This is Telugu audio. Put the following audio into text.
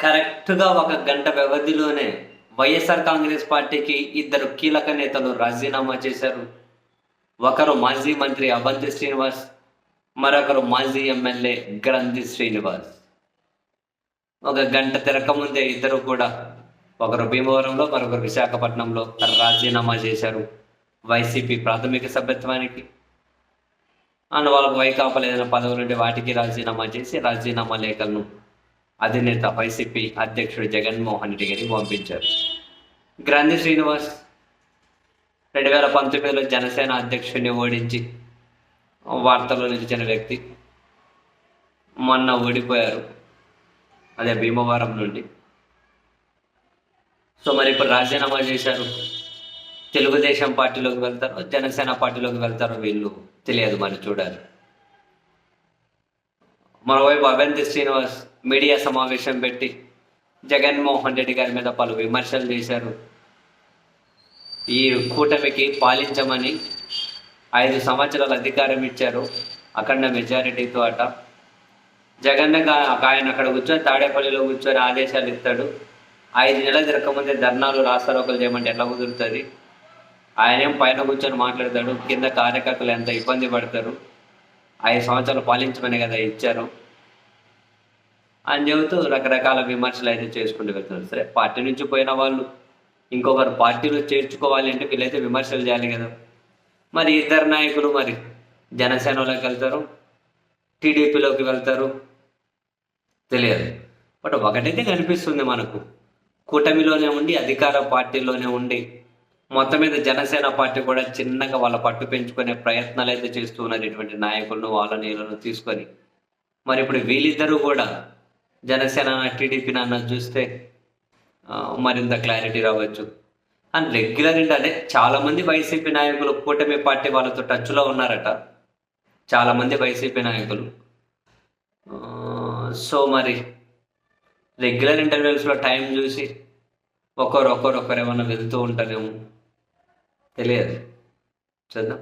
కరెక్ట్గా ఒక గంట వ్యవధిలోనే వైఎస్ఆర్ కాంగ్రెస్ పార్టీకి ఇద్దరు కీలక నేతలు రాజీనామా చేశారు. ఒకరు మాజీ మంత్రి అవంతి శ్రీనివాస్ మరొకరు మాజీ ఎమ్మెల్యే గ్రంథి శ్రీనివాస్. ఒక గంట తిరకముందే ఇద్దరు కూడా ఒకరు భీమవరంలో మరొకరు విశాఖపట్నంలో రాజీనామా చేశారు వైసీపీ ప్రాథమిక సభ్యత్వానికి. అండ్ వాళ్ళకు వైకాపాలు ఏదైనా పదవులు ఉంటే వాటికి రాజీనామా చేసి రాజీనామా లేఖలను అధినేత వైసీపీ అధ్యక్షుడు జగన్మోహన్ రెడ్డి గారికి పంపించారు. గ్రంథి శ్రీనివాస్ రెండు వేల పంతొమ్మిదిలో జనసేన అధ్యక్షుడిని ఓడించి వార్తల్లో నిలిచిన వ్యక్తి. మొన్న ఓడిపోయారు. అదే భీమవరం నుండి. సో మరి ఇప్పుడు రాజీనామా చేశారు. తెలుగుదేశం పార్టీలోకి వెళ్తారో జనసేన పార్టీలోకి వెళ్తారో వీళ్ళు తెలియదు మరి చూడాలి. మరోవైపు అవంతి శ్రీనివాస్ మీడియా సమావేశం పెట్టి జగన్మోహన్ రెడ్డి గారి మీద పలు విమర్శలు చేశారు. ఈ కూటమికి పాలించమని ఐదు సంవత్సరాల అధికారం ఇచ్చారు అఖండ మెజారిటీతో అట. జగన్ ఆయన అక్కడ కూర్చొని తాడేపల్లిలో కూర్చొని ఆదేశాలు ఇస్తాడు. ఐదు నెలలు తిరగకముందే ధర్నాలు రాస్తారోకలు చేయమంటే ఎట్లా కుదురుతుంది? ఆయనేం పైన కూర్చొని మాట్లాడతాడు? కింద కార్యకర్తలు ఎంత ఇబ్బంది పడతారు? ఐదు సంవత్సరాలు పాలించమని కదా ఇచ్చారు. అని చెబుతూ రకరకాల విమర్శలు అయితే చేసుకుంటూ వెళ్తున్నారు. సరే పార్టీ నుంచి పోయిన వాళ్ళు ఇంకొకరు పార్టీలో చేర్చుకోవాలి అంటే వీళ్ళైతే విమర్శలు చేయాలి కదా. మరి ఇద్దరు నాయకులు మరి జనసేనలోకి వెళ్తారు టీడీపీలోకి వెళ్తారు తెలియదు. బట్ ఒకటైతే కనిపిస్తుంది మనకు. కూటమిలోనే ఉండి అధికార పార్టీలోనే ఉండి మొత్తం మీద జనసేన పార్టీ కూడా చిన్నగా వాళ్ళ పట్టు పెంచుకునే ప్రయత్నాలు అయితే చేస్తూ ఉన్నారు ఇటువంటి నాయకులను వాళ్ళని వీళ్ళను తీసుకొని. మరి ఇప్పుడు వీళ్ళిద్దరూ కూడా జనసేన టీడీపీ నాన్న చూస్తే మరింత క్లారిటీ రావచ్చు. అండ్ రెగ్యులర్ అంటే చాలా మంది వైసీపీ నాయకులు కూటమి పార్టీ వాళ్ళతో టచ్లో ఉన్నారట. చాలా మంది వైసీపీ నాయకులు. సో మరి రెగ్యులర్ ఇంటర్వ్యూస్లో టైం చూసి ఒకరు ఒకరు ఒకరు ఏమైనా వెళ్తూ ఉంటారేమో. తెలియదు చూద్దాం